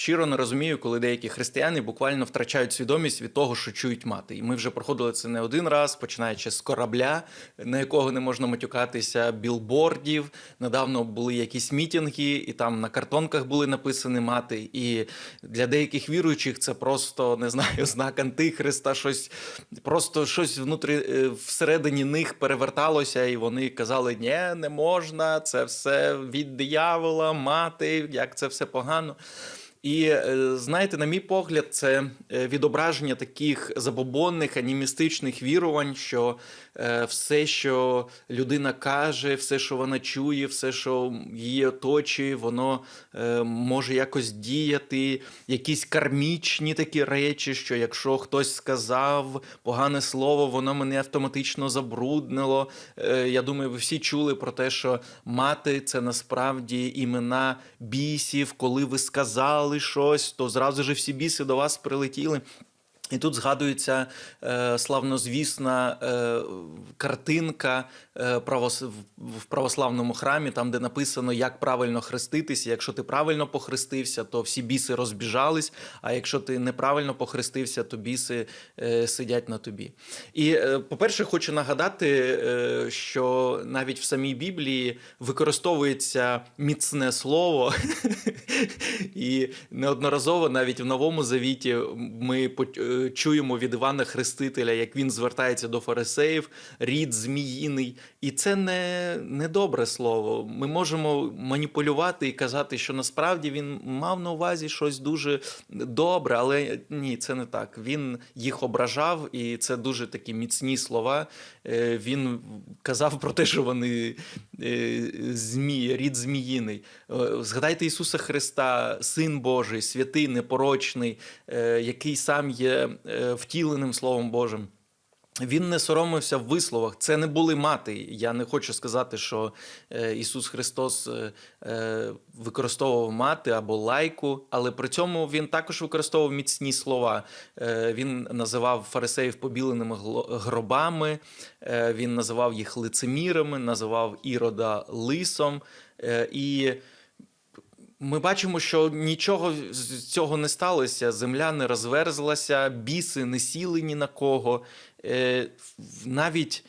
щиро не розумію, коли деякі християни буквально втрачають свідомість від того, що чують мати. І ми вже проходили це не один раз, починаючи з корабля, на якого не можна матюкатися, білбордів. Недавно були якісь мітинги, і там на картонках були написані мати. І для деяких віруючих це просто не знаю, знак антихриста, щось просто щось внутрі е, всередині них переверталося, і вони казали: ні, не можна, це все від диявола, мати, як це все погано. І е, знаєте, на мій погляд, це е, відображення таких забобонних анімістичних вірувань, що е, все, що людина каже, все, що вона чує, все, що її оточує, воно може якось діяти, якісь кармічні такі речі, що якщо хтось сказав погане слово, воно мене автоматично забруднило. Я думаю, ви всі чули про те, що мати це насправді імена бісів, коли ви сказали щось, то зразу ж всі біси до вас прилетіли. І тут згадується е, славнозвісна е, картинка е, правос... в- православному храмі, там, де написано, як правильно хреститися. Якщо ти правильно похрестився, то всі біси розбіжались. А якщо ти неправильно похрестився, то біси е, сидять на тобі. І, е, по-перше, хочу нагадати, е, що навіть в самій Біблії використовується міцне слово, і неодноразово навіть в Новому Завіті ми е, чуємо від Івана Хрестителя, як він звертається до фарисеїв, рід зміїний. І це не, не добре слово. Ми можемо маніпулювати і казати, що насправді він мав на увазі щось дуже добре, але ні, це не так. Він їх ображав, і це дуже такі міцні слова. Е, Він казав про те, що вони е, змії, рід зміїний. Е, Згадайте Ісуса Христа, Син Божий, святий, непорочний, який сам є втіленим Словом Божим. Він не соромився в висловах. Це не були мати. Я не хочу сказати, що е, Ісус Христос е, е, використовував мати або лайку, але при цьому він також використовував міцні слова. Е, Він називав фарисеїв побіленими гробами, е, він називав їх лицемірами, називав Ірода лисом. Е, І ми бачимо, що нічого з цього не сталося. Земля не розверзлася, біси не сіли ні на кого. Е, Навіть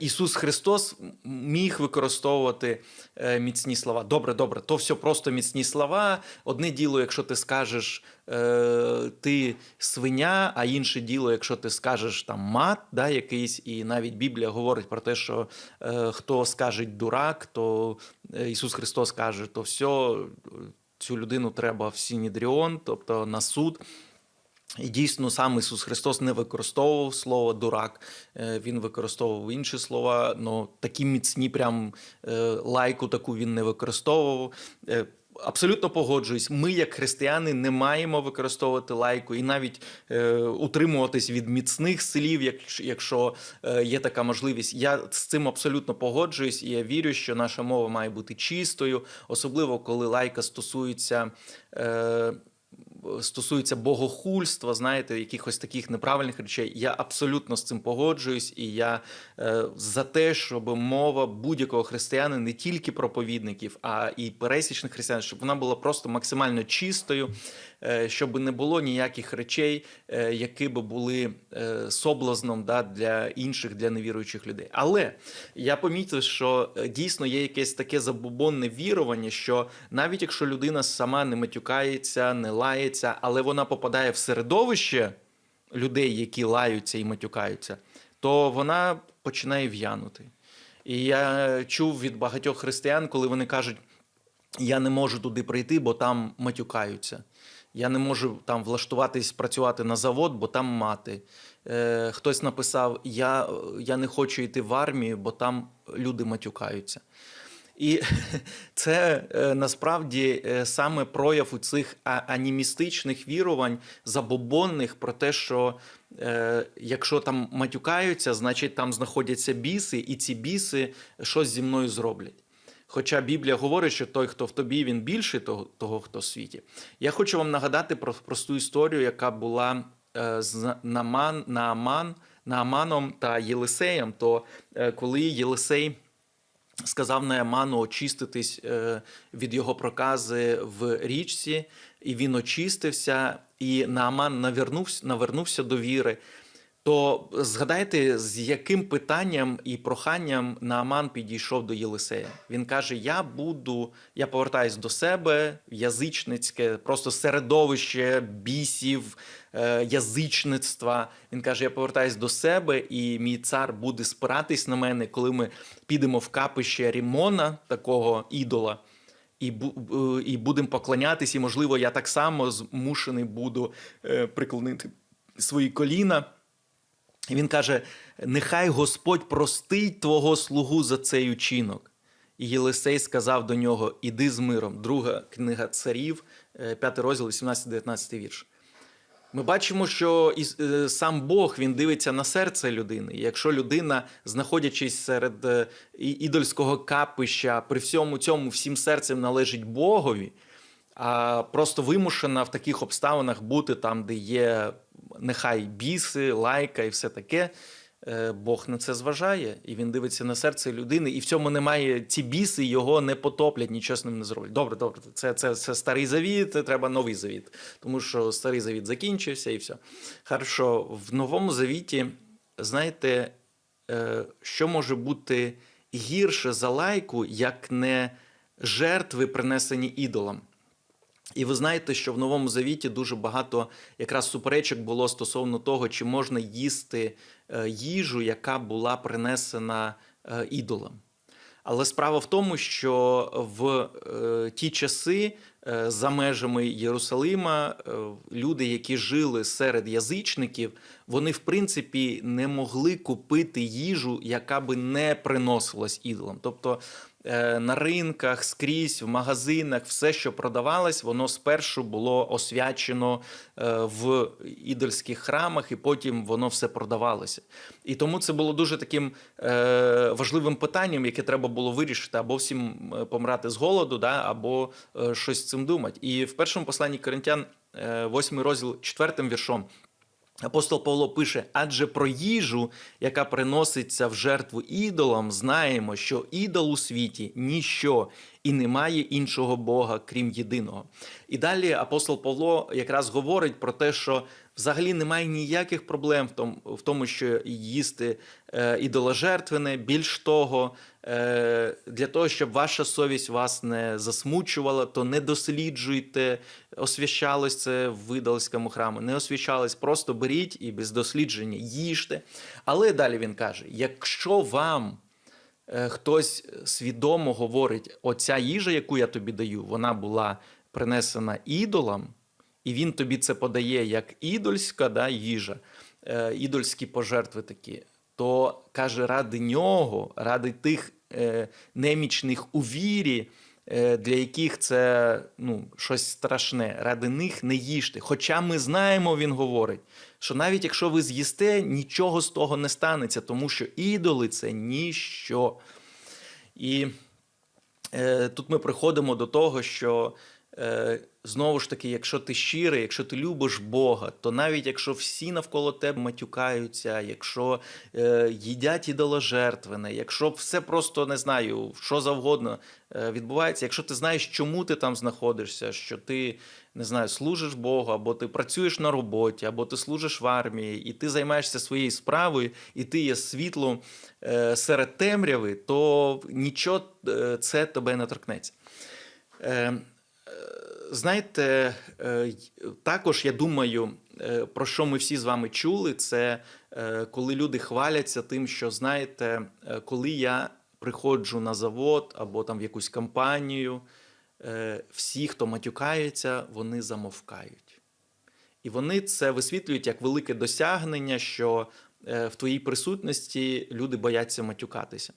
Ісус Христос міг використовувати е, міцні слова. Добре, добре, то все просто міцні слова. Одне діло, якщо ти скажеш е, ти свиня, а інше діло, якщо ти скажеш там мат, да, якийсь, і навіть Біблія говорить про те, що е, хто скаже дурак, то е, Ісус Христос каже, то все, цю людину треба в Сінідріон, тобто на суд. І дійсно сам Ісус Христос не використовував слово дурак, е, він використовував інші слова, але такі міцні, прям е, лайку таку він не використовував. Е, Абсолютно погоджуюсь. Ми, як християни, не маємо використовувати лайку і навіть е, утримуватись від міцних слів, якщо, якщо е, є така можливість. Я з цим абсолютно погоджуюсь, і я вірю, що наша мова має бути чистою, особливо коли лайка стосується. Е, стосується богохульства, знаєте, якихось таких неправильних речей. Я абсолютно з цим погоджуюсь, і я е, за те, щоб мова будь-якого християна, не тільки проповідників, а і пересічних християн, щоб вона була просто максимально чистою, е, щоб не було ніяких речей, е, які би були е, соблазном да, для інших, для невіруючих людей. Але я помітив, що е, дійсно є якесь таке забобонне вірування, що навіть якщо людина сама не матюкається, не лається, але вона попадає в середовище людей, які лаються і матюкаються, то вона починає в'янути. І я чув від багатьох християн, коли вони кажуть, я не можу туди прийти, бо там матюкаються. Я не можу там влаштуватись працювати на завод, бо там мати. Е, хтось написав: я, я не хочу йти в армію, бо там люди матюкаються. І це е, насправді е, саме прояв у цих анімістичних вірувань, забобонних про те, що е, якщо там матюкаються, значить там знаходяться біси, і ці біси щось зі мною зроблять. Хоча Біблія говорить, що той, хто в тобі, він більший того, того хто в світі. Я хочу вам нагадати про просту історію, яка була з Нааман, Нааманом та Єлисеєм. То коли Єлисей сказав Нааману очиститись е, від його прокази в річці, і він очистився, і Нааман навернувся, навернувся до віри. То згадайте, з яким питанням і проханням Нааман підійшов до Єлисея. Він каже: Я буду, я повертаюсь до себе, язичницьке, просто середовище бісів, язичництва. Він каже: Я повертаюсь до себе, і мій цар буде спиратись на мене, коли ми підемо в капище Рімона, такого ідола. І, е, і будемо поклонятись, і, можливо, я так само змушений буду е, приклонити свої коліна. І він каже: Нехай Господь простить твого слугу за цей учинок. І Єлисей сказав до нього: Іди з миром. Друга книга царів, 5 розділ, 18-19 вірш. Ми бачимо, що і е, сам Бог він дивиться на серце людини. Якщо людина, знаходячись серед е, ідольського капища, при всьому цьому всім серцем належить Богові, а просто вимушена в таких обставинах бути там, де є нехай біси, лайка і все таке. Е, Бог на це зважає, і він дивиться на серце людини, і в цьому немає ці біси, його не потоплять, нічого з ним не зроблять. Добре, добре, це, це, це старий завіт, треба новий завіт, тому що старий завіт закінчився і все. Хорошо, в новому завіті, знаєте, е, що може бути гірше за лайку, як не жертви, принесені ідолам. І ви знаєте, що в новому завіті дуже багато якраз суперечок було стосовно того, чи можна їсти е, їжу, яка була принесена е, ідолам. Але справа в тому, що в е, ті часи за межами Єрусалима люди, які жили серед язичників, вони в принципі не могли купити їжу, яка би не приносилась ідолам. Тобто на ринках, скрізь, в магазинах, все, що продавалось, воно спершу було освячено е, в ідольських храмах, і потім воно все продавалося. І тому це було дуже таким е, важливим питанням, яке треба було вирішити, або всім е, помирати з голоду, або е, щось з цим думати. І в першому посланні Коринтян, е, 8 розділ, 4 віршом. Апостол Павло пише: адже про їжу, яка приноситься в жертву ідолам, знаємо, що ідол у світі ніщо і немає іншого Бога, крім єдиного. І далі апостол Павло якраз говорить про те, що взагалі немає ніяких проблем в тому, в тому що їсти е, ідоложертвене. Більш того, е, для того, щоб ваша совість вас не засмучувала, то не досліджуйте, освящалось це в ідольському храму, не освящалось, просто беріть і без дослідження їжте. Але далі він каже: якщо вам е, хтось свідомо говорить, оця їжа, яку я тобі даю, вона була принесена ідолам, і він тобі це подає як ідольська да, їжа, е, ідольські пожертви такі, то каже, ради нього, ради тих е, немічних у вірі, е, для яких це ну, щось страшне, ради них не їжте. Хоча ми знаємо, він говорить, що навіть якщо ви з'їсте, нічого з того не станеться, тому що ідоли це ніщо. І е, тут ми приходимо до того, що е, знову ж таки, якщо ти щирий, якщо ти любиш Бога, то навіть якщо всі навколо тебе матюкаються, якщо е, їдять ідоложертвене, якщо все просто не знаю, що завгодно е, відбувається, якщо ти знаєш, чому ти там знаходишся, що ти не знаю, служиш Богу, або ти працюєш на роботі, або ти служиш в армії, і ти займаєшся своєю справою, і ти є світлом е, серед темряви, то нічого е, це тебе не торкнеться. Е, Знаєте, е, також я думаю, е, про що ми всі з вами чули, це е, коли люди хваляться тим, що знаєте, коли я приходжу на завод або там в якусь компанію, всі, хто матюкається, вони замовкають. І вони це висвітлюють як велике досягнення, що в твоїй присутності люди бояться матюкатися.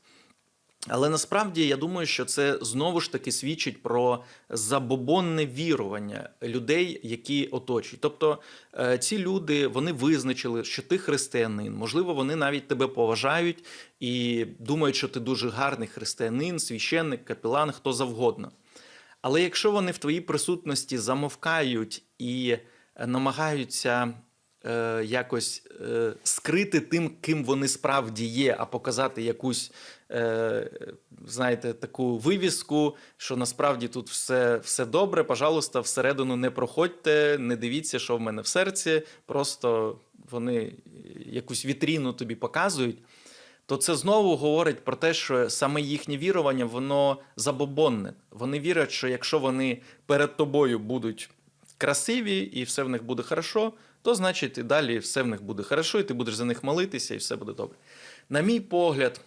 Але насправді я думаю, що це знову ж таки свідчить про забобонне вірування людей, які оточують. Тобто е, ці люди вони визначили, що ти християнин. Можливо, вони навіть тебе поважають і думають, що ти дуже гарний християнин, священник, капелан, хто завгодно. Але якщо вони в твоїй присутності замовкають і е, намагаються е, якось е, скрити тим, ким вони справді є, а показати якусь, е, знаєте, таку вивіску, що насправді тут все, все добре. Пожалуйста, всередину не проходьте, не дивіться, що в мене в серці. Просто вони якусь вітріну тобі показують. То це знову говорить про те, що саме їхнє вірування, воно забобонне. Вони вірять, що якщо вони перед тобою будуть красиві і все в них буде хорошо, то значить і далі все в них буде хорошо, і ти будеш за них молитися, і все буде добре. На мій погляд,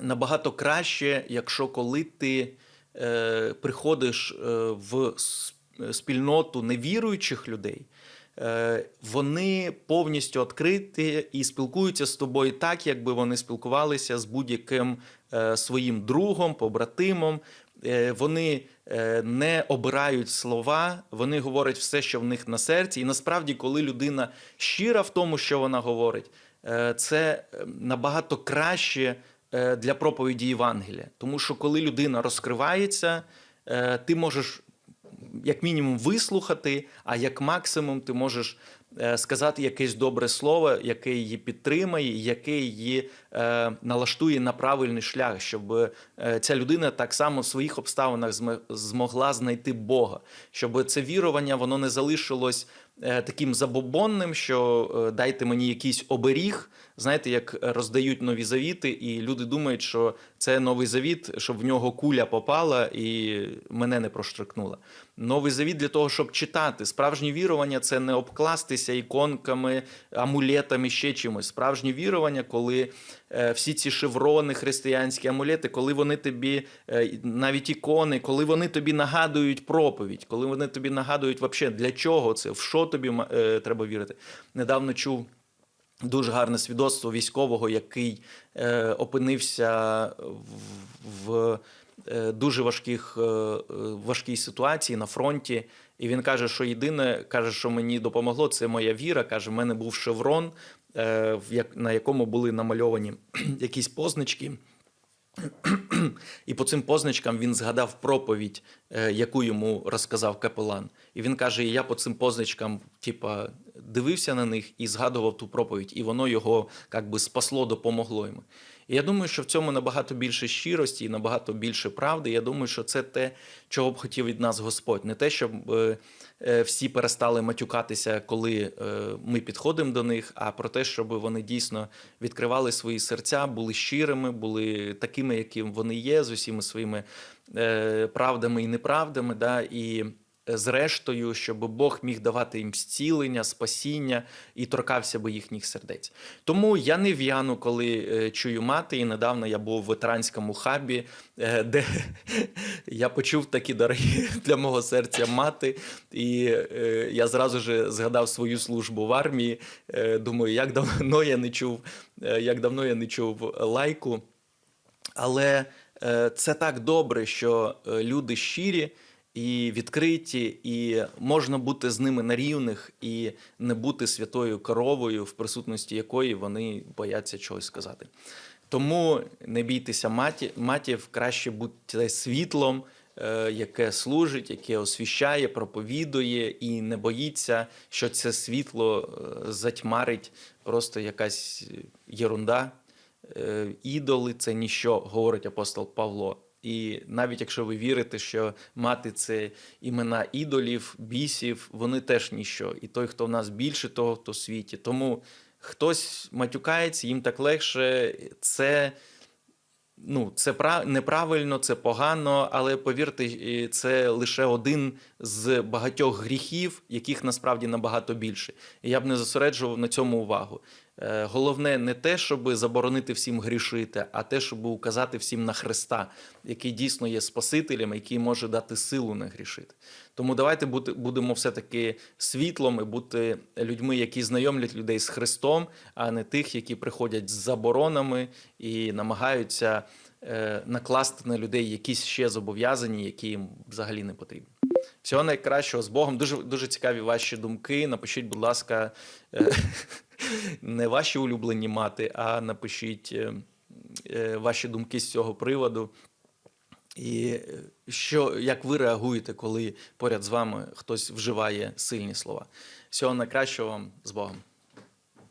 набагато краще, якщо коли ти е, приходиш е, в спільноту невіруючих людей, вони повністю відкриті і спілкуються з тобою так, якби вони спілкувалися з будь-яким е, своїм другом, побратимом. Е, Вони е, не обирають слова, вони говорять все, що в них на серці. І насправді, коли людина щира в тому, що вона говорить, е, це е, набагато краще е, для проповіді Євангелія. Тому що коли людина розкривається, е, ти можеш як мінімум вислухати, а як максимум ти можеш е, сказати якесь добре слово, яке її підтримає, яке її е, налаштує на правильний шлях, щоб е, ця людина так само в своїх обставинах змогла знайти Бога, щоб це вірування воно не залишилось таким забобонним, що е, дайте мені якийсь оберіг. Знаєте, як роздають нові завіти, і люди думають, що це новий завіт, щоб в нього куля попала і мене не проштрикнула. Новий завіт для того, щоб читати. Справжнє вірування це не обкластися іконками, амулетами, ще чимось. Справжнє вірування, коли е, всі ці шеврони, християнські амулети, коли вони тобі, е, навіть ікони, коли вони тобі нагадують проповідь, коли вони тобі нагадують, вообще, для чого це, в що тобі е, треба вірити. Недавно чув. Дуже гарне свідоцтво військового, який е, опинився в, в е, дуже важких, е, е, важкій ситуації на фронті. І він каже, що єдине, каже, що мені допомогло, це моя віра. Каже, в мене був шеврон, е, на якому були намальовані якісь позначки. І по цим позначкам він згадав проповідь, е, яку йому розказав капелан. І він каже: я по цим позначкам, типа, дивився на них і згадував ту проповідь, і воно його як би спасло, допомогло йому. І я думаю, що в цьому набагато більше щирості і набагато більше правди. Я думаю, що це те, чого б хотів від нас Господь. Не те, щоб е, е, всі перестали матюкатися, коли е, ми підходимо до них, а про те, щоб вони дійсно відкривали свої серця, були щирими, були такими, яким вони є, з усіма своїми правдами і неправдами. Да, і зрештою, щоб Бог міг давати їм зцілення, спасіння і торкався би їхніх сердець. Тому я не в'яну, коли е, чую мати. І недавно я був в ветеранському хабі, е, де я почув такі дорогі для мого серця мати. І е, я зразу ж згадав свою службу в армії. Думаю, як давно я не чув, як давно я не чув лайку. Але це так добре, що люди щирі і відкриті, і можна бути з ними на рівних і не бути святою коровою, в присутності якої вони бояться чогось сказати. Тому не бійтеся маті, матів, краще будьте світлом, е, яке служить, яке освіщає, проповідує і не боїться, що це світло е, затьмарить просто якась єрунда. Е, Ідоли це ніщо, говорить апостол Павло. І навіть якщо ви вірите, що мати це імена ідолів, бісів, вони теж ніщо. І той, хто в нас більше того, хто в світі. Тому хтось матюкається, їм так легше. Це ну, це пра- неправильно, це погано, але повірте, це лише один з багатьох гріхів, яких насправді набагато більше. І я б не зосереджував на цьому увагу. Е, Головне не те, щоб заборонити всім грішити, а те, щоб указати всім на Христа, який дійсно є Спасителем, який може дати силу не грішити. Тому давайте будемо все-таки світлом і бути людьми, які знайомлять людей з Христом, а не тих, які приходять з заборонами і намагаються е, накласти на людей якісь ще зобов'язання, які їм взагалі не потрібні. Всього найкращого з Богом. Дуже дуже цікаві ваші думки. Напишіть, будь ласка, е, не ваші улюблені мати, а напишіть е, е, ваші думки з цього приводу. І що, як ви реагуєте, коли поряд з вами хтось вживає сильні слова? Всього найкращого вам з Богом.